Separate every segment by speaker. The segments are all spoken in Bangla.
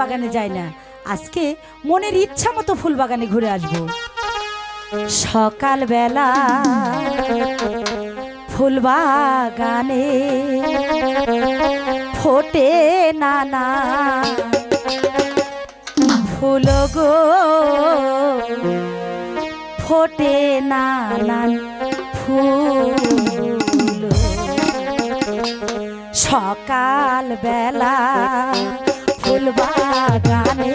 Speaker 1: বাগানে যাই না। আজকে মনের ইচ্ছা মতো ফুল বাগানে ঘুরে আসব। সকালবেলা ফুল বাগানে ফোটে নানা ফুল গো। ফোটে নানান ফুল। সকাল বেলা ফুল বাগানে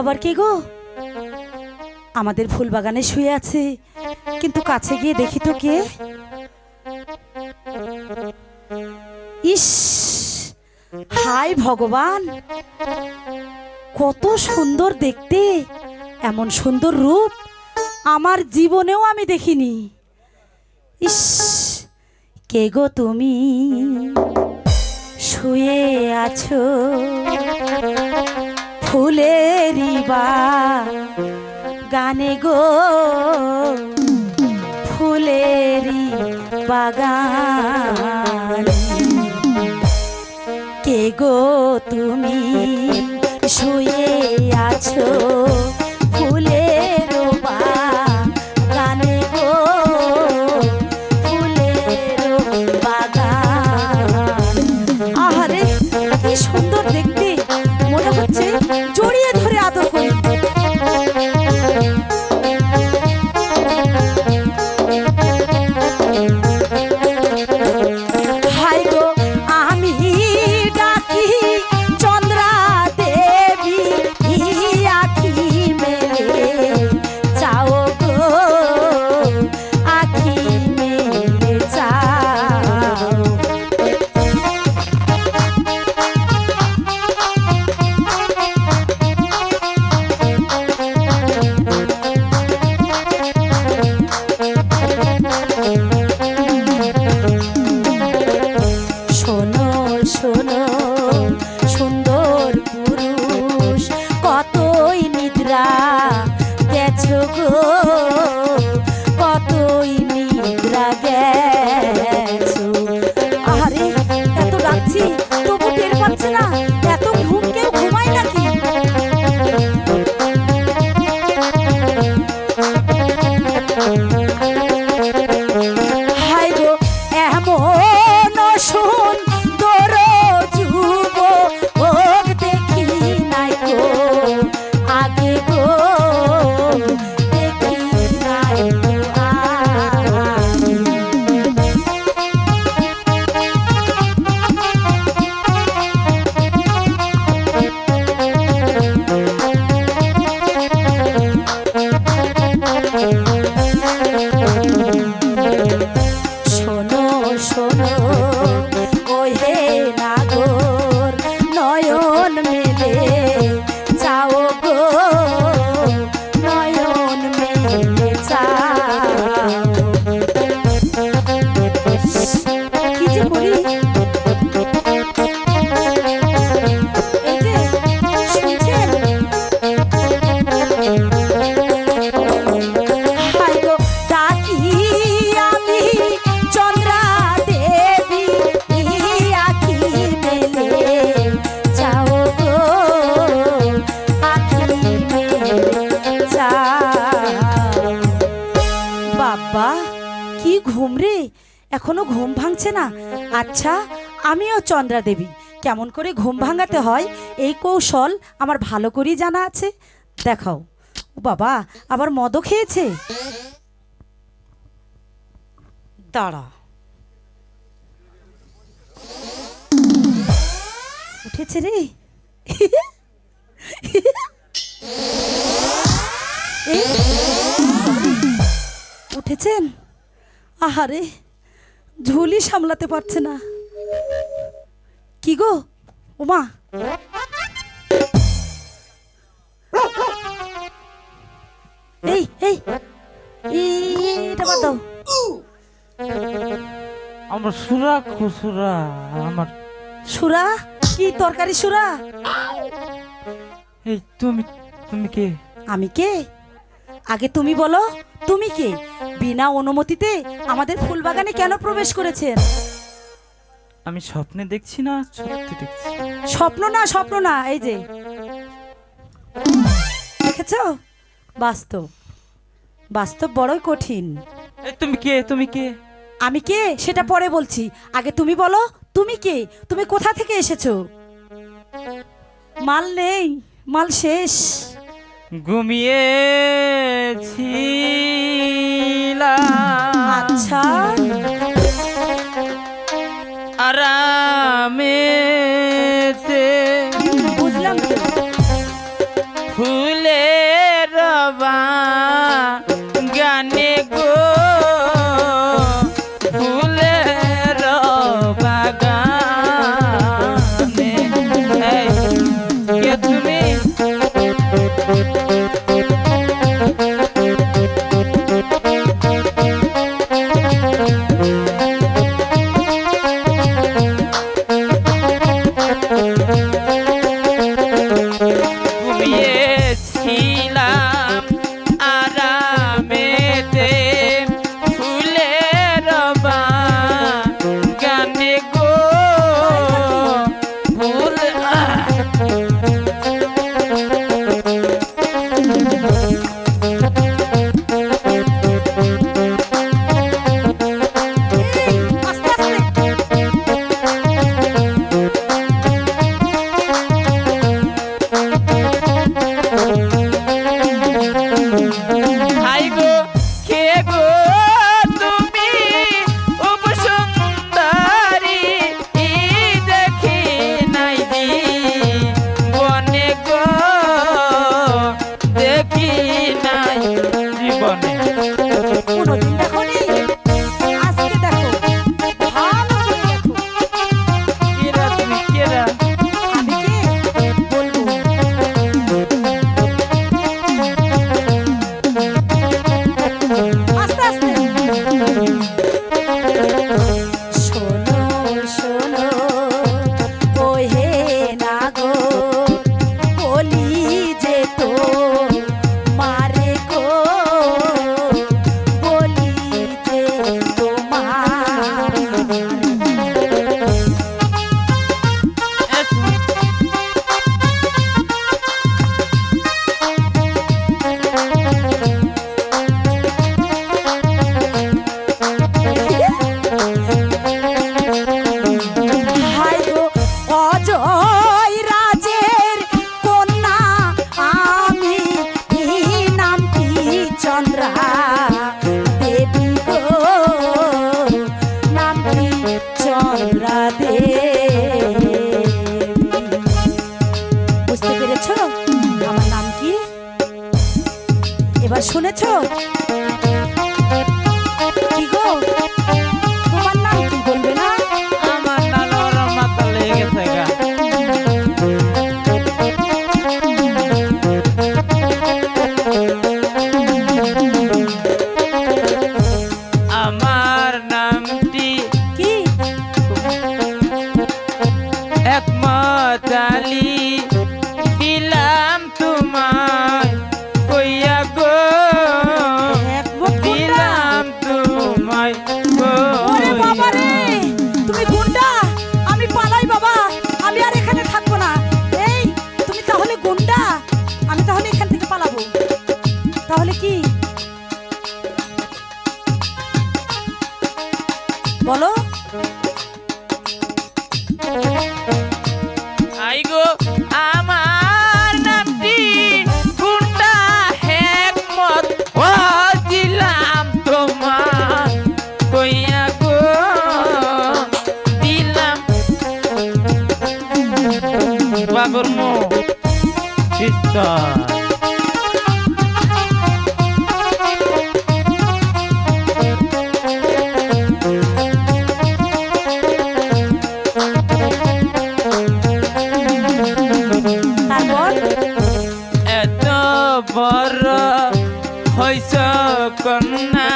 Speaker 1: আবার কে গো? আমাদের ফুল বাগানে শুয়ে আছে, কিন্তু কাছে গিয়ে দেখি তো কে? ইস হাই ভগবান! কত সুন্দর দেখতে, এমন সুন্দর রূপ আমার জীবনেও আমি দেখিনি। ইস, কে গো তুমি? শুয়ে আছো। ফুলেরই বা গানে গো। ফুলেরি বাগান। কে গো তুমি শুয়ে আছো? এখনও ঘুম ভাঙছে না? আচ্ছা আমিও চন্দ্রা দেবী। কেমন করে ঘুম ভাঙাতে হয়? এই কৌশল আমার ভালো করেই জানা আছে। দেখাও। বাবা, আবার মদও খেয়েছে? দাঁড়া। উঠেছে রে। উঠেছেন? আহারে। ঝুলি সামলাতে পারছে না। কি গো? উমা এই এই এই, এটা বাদ দাও।
Speaker 2: আমার সুরা খুসুরা আমার
Speaker 1: সুরা? কি তরকারি সুরা?
Speaker 2: এই তুমি তুমি কে?
Speaker 1: আমি কে? আগে তুমি বলো তুমি কে? বিনা অনুমতিতে আমাদের ফুলবাগানে কেন প্রবেশ করেছেন?
Speaker 2: আমি স্বপ্নে দেখছি না সত্যি দেখছি।
Speaker 1: স্বপ্ন না স্বপ্ন না এই যে। দেখেছ? বাস্তব। বাস্তব বড়ই কঠিন।
Speaker 2: তুমি কে? তুমি কে?
Speaker 1: আমি কে? সেটা পরে বলছি। আগে তুমি বলো তুমি কে? তুমি কোথা থেকে এসেছ? মাল নেই মাল শেষ।
Speaker 2: ঘুমিয়েছিলাম
Speaker 1: আচ্ছা। এবার শুনেছো? তারপর
Speaker 2: এত বড় হইছ কন্যা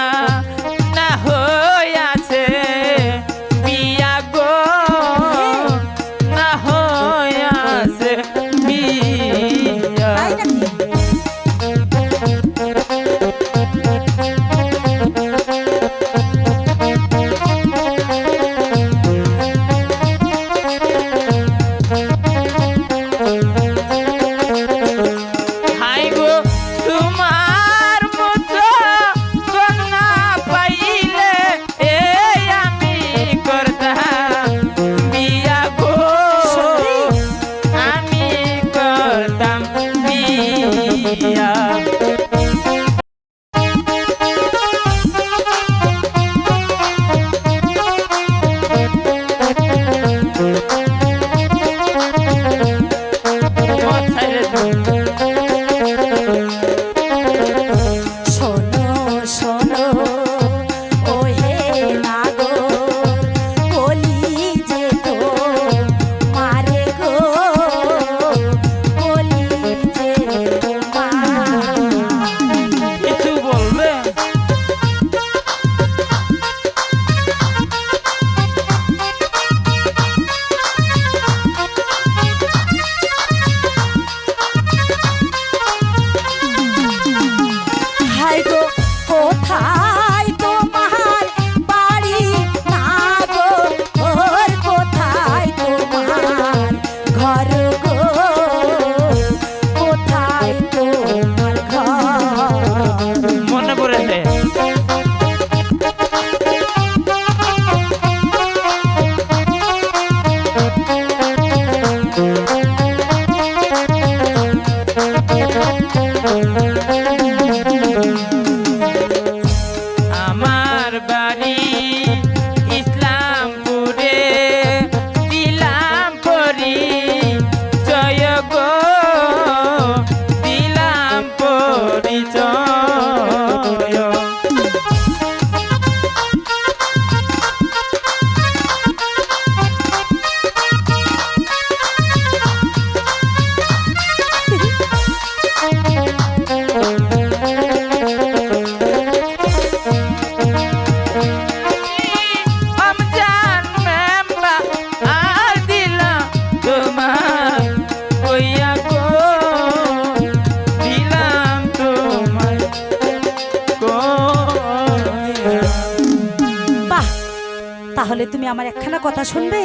Speaker 1: তাহলে তুমি আমার একখানা কথা শুনবে?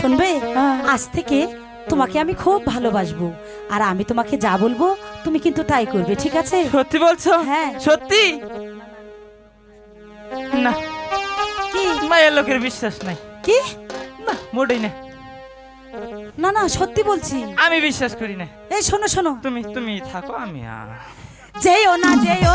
Speaker 1: শুনবে?
Speaker 2: হ্যাঁ।
Speaker 1: আজ থেকে তোমাকে আমি খুব ভালোবাসবো। আর আমি তোমাকে যা বলব তুমি কিন্তু তাই করবে ঠিক আছে?
Speaker 2: সত্যি বলছো?
Speaker 1: হ্যাঁ।
Speaker 2: সত্যি? না।
Speaker 1: কি?
Speaker 2: মায়ের লোকের বিশ্বাস নাই।
Speaker 1: কি?
Speaker 2: না মোটেই না।
Speaker 1: না না সত্যি বলছি।
Speaker 2: আমি বিশ্বাস করি না।
Speaker 1: এই শোনো শোনো।
Speaker 2: তুমি তুমি থাকো আমি
Speaker 1: যেও না যেও